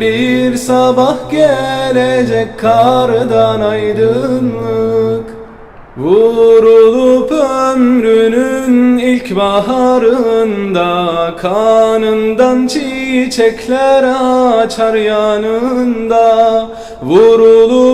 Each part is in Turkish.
bir sabah gelecek kardan aydınlık. Vurulup ömrünün ilk baharında Kanından çiçekler açar yanında. Vurulup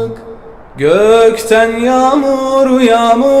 Gökten yağmur yağmur